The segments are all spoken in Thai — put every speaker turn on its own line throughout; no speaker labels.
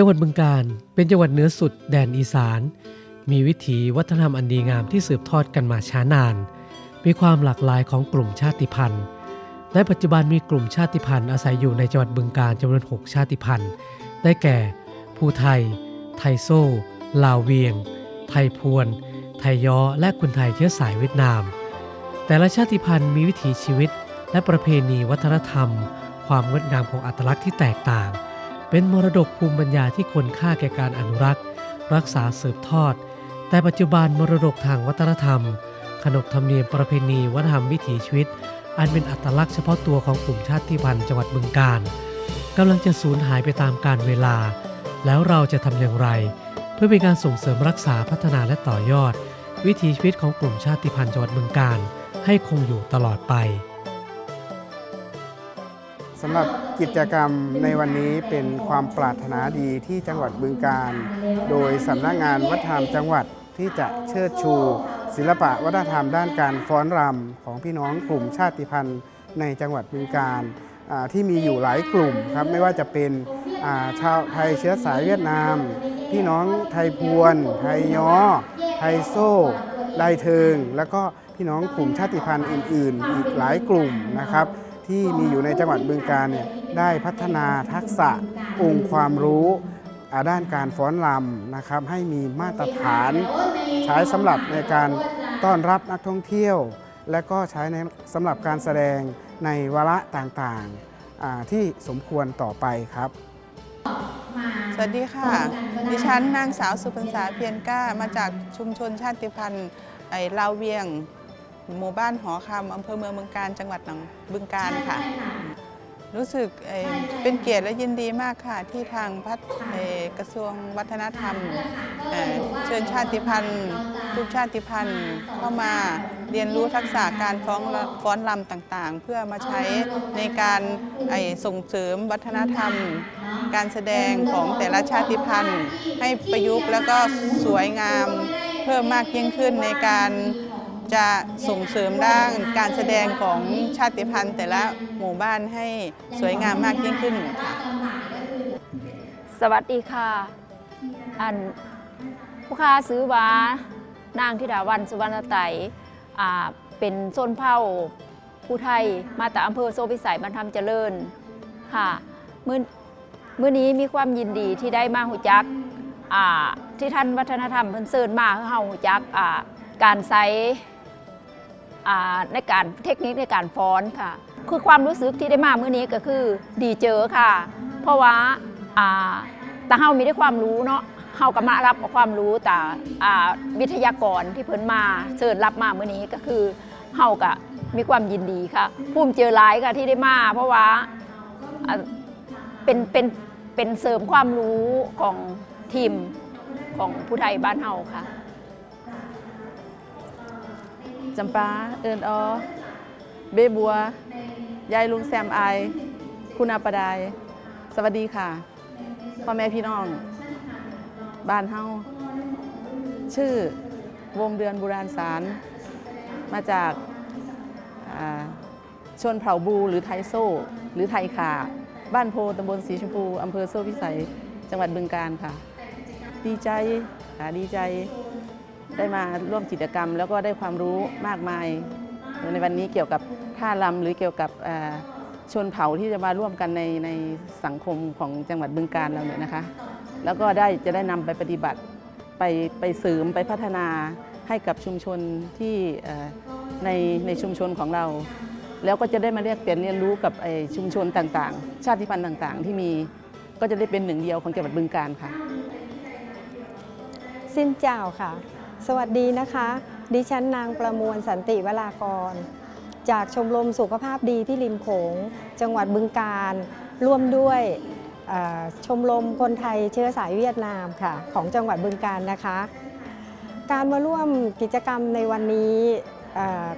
จังหวัดบึงกาฬเป็นจังหวัดเหนือสุดแดนอีสาน มีวิถีวัฒนธรรมอันดีงามที่สืบทอดกันมาช้านาน มีความหลากหลายของกลุ่มชาติพันธุ์ในปัจจุบันมีกลุ่มชาติพันธุ์อาศัยอยู่ในจังหวัดบึงกาฬจำนวน 6 ชาติพันธุ์ ได้แก่ ภูไทย ไทโซ่ ลาวเวียง ไทยพวน ไทยย้อ และคนไทยเชื้อสายเวียดนาม แต่ละชาติพันธุ์มีวิถีชีวิต และประเพณีวัฒนธรรม ความงดงามของอัตลักษณ์ที่แตกต่าง เป็นมรดกภูมิปัญญาที่ควรค่าแก่การอนุรักษ์ รักษาสืบทอด แต่ปัจจุบันมรดกทางวัฒนธรรม ขนบธรรมเนียมประเพณีวัฒนธรรมวิถีชีวิต อันเป็นอัตลักษณ์เฉพาะตัวของกลุ่มชาติพันธุ์จังหวัดบึงกาฬกำลังจะสูญหายไปตามกาลเวลา แล้วเราจะทำอย่างไร เพื่อเป็นการส่งเสริมรักษาพัฒนาและต่อยอด วิถีชีวิตของกลุ่มชาติพันธุ์จังหวัดบึงกาฬให้คงอยู่ตลอดไป
สำหรับกิจกรรมในวันนี้เป็นความปรารถนาดีที่จังหวัดบึงการ โดยสำนักงานวัฒนธรรมจังหวัดที่จะเชิดชู ศิลปะวัฒนธรรมด้านการฟ้อนรำของพี่น้องกลุ่มชาติพันธุ์ในจังหวัดบึงการที่มีอยู่หลายกลุ่มครับไม่ว่าจะเป็นาชาวไทยเชื้อสายเวียดนาม พี่น้องไทยพวน ไทยย้อ ไทยโซ่ไดเทิง แล้วก็พี่น้องกลุ่มชาติพันธุ์อื่น ๆ อีกหลายกลุ่มนะครับ ที่มีอยู่ในจังหวัดบึงการเนี่ยได้พัฒนาทักษะองค์ความรู้อ่าด้านการฟ้อนรำนะครับ ให้มีมาตรฐานใช้สำหรับในการต้อนรับนักท่องเที่ยว และก็ใช้ในสำหรับการแสดงในวาระต่างๆอ่าที่สมควรต่อไปครับ
สวัสดีค่ะ ดิฉันนางสาวสุพรรษาเพียรก้ามาจากชุมชนชาติพันธุ์ไอลาวเวียง หมู่บ้านหอคำอำเภอเมืองบึงการจังหวัดหนองบึงการค่ะ รู้สึกเอ่อเป็นเกียรติและยินดีมากค่ะ ที่ทางพัฒเอ่อกระทรวงวัฒนธรรมเอ่อเชิญชาติพันธุ์ทุกชาติพันธุ์เข้ามาเรียนรู้ทักษะการฟ้อนรฟ้อนรำต่างๆ เพื่อมาใช้ในการไอ้ส่งเสริมวัฒนธรรม การแสดงของแต่ละชาติพันธุ์ ให้ประยุกต์แล้วก็สวยงามเพิ่มมากยิ่งขึ้นในการ จะส่งเสริมด้านการแสดงของชาติพันธุ์ แต่ละหมู่บ้านให้สวยงามมากยิ่งขึ้นค่ะ
สวัสดีค่ะ อันผู้ค้าซื้อวานางธิดาวันสุวรรณไตรอ่าเป็นโซนเผ่าผู้ไทยมาจากอำเภอโซพิสัยบรรทมเจริญค่ะมื่อมื่อนี้มีความยินดีที่ได้มาหูจักที่ท่านวัฒนธรรมเพิ่นเซิญมาให้เฮาหูจักการใช้ ในการเทคนิคในการฟ้อนค่ะ คือความรู้สึกที่ได้มาเมื้อนี้ก็คือดีเจอค่ะ เพราะว่าอ่าแต่เฮามีได้ความรู้เนาะเฮาก็มารับความรู้แต่วิทยากรที่เพิ่นมาเชิญรับมาเมื้อนี้ก็คือเฮาก็มีความยินดีค่ะภูมิเจอหลายค่ะที่ได้มา เพราะว่าอ่าเป็นเป็นเป็นเสริมความรู้ของทีมของผู้ไทยบ้านเฮาค่ะ
จำปา เอิญออ เบบัว ยายลุงแซมไอ คุณอาปดาย สวัสดีค่ะ พ่อแม่พี่น้อง บ้านเฮา ชื่อวงเดือนบุราณสาร มาจากชนเผ่าบูหรือไทยโซ่ หรือไทยขาบ้านโพตำบลสีชมพูอำเภอโซ่พิสัย จังหวัดบึงการค่ะ ดีใจค่ะดีใจ ได้มาร่วมกิจกรรม แล้วก็ได้ความรู้มากมาย ในวันนี้เกี่ยวกับท่าลำหรือเกี่ยวกับชนเผ่าที่จะมาร่วมกันในในสังคมของจังหวัดบึงการเราเนี่ยนะคะ แล้วก็ได้จะได้นำไปปฏิบัติไปไปเสริมไปพัฒนาให้กับชุมชนที่ในในชุมชนของเรา แล้วก็จะได้มาเรียกเปลี่ยนเรียนรู้กับชุมชนต่างๆ ชาติพันธุ์ต่างๆ ที่มีก็จะได้เป็นหนึ่งเดียวของจังหวัดบึงการค่ะ
สิ้นเจ้าค่ะ สวัสดีนะคะ ดิฉันนางประมวลสันติวรากร จากชมรมสุขภาพดีที่ริมโขง จังหวัดบึงการ ร่วมด้วยชมรมคนไทยเชื้อสายเวียดนามค่ะ ของจังหวัดบึงการนะคะ การมาร่วมกิจกรรมในวันนี้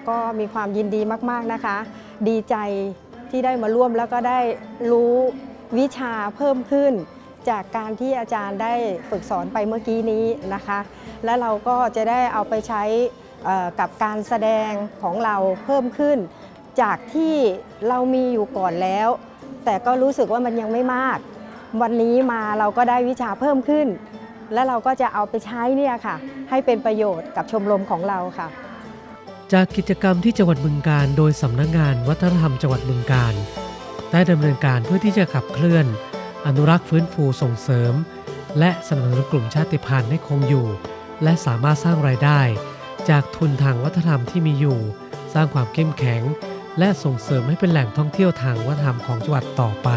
ก็มีความยินดีมากๆนะคะ ดีใจที่ได้มาร่วมแล้วก็ได้รู้วิชาเพิ่มขึ้น จากการที่อาจารย์ได้ฝึกสอนไปเมื่อกี้นี้นะคะ และเราก็จะได้เอาไปใช้กับการแสดงของเราเพิ่มขึ้น จากที่เรามีอยู่ก่อนแล้ว แต่ก็รู้สึกว่ามันยังไม่มาก วันนี้มาเราก็ได้วิชาเพิ่มขึ้น และเราก็จะเอาไปใช้เนี่ยค่ะ ให้เป็นประโยชน์กับชมรมของเราค่ะ
จากกิจกรรมที่จังหวัดบึงการโดยสำนักงานวัฒนธรรมจังหวัดบึงการได้ดำเนินการเพื่อที่จะขับเคลื่อน อนุรักษ์ฟื้นฟูส่งเสริม และสนับสนุนกลุ่มชาติพันธุ์ให้คงอยู่ และสามารถสร้างรายได้ จากทุนทางวัฒนธรรมที่มีอยู่ สร้างความเข้มแข็ง และส่งเสริมให้เป็นแหล่งท่องเที่ยวทางวัฒนธรรมของจังหวัดต่อไป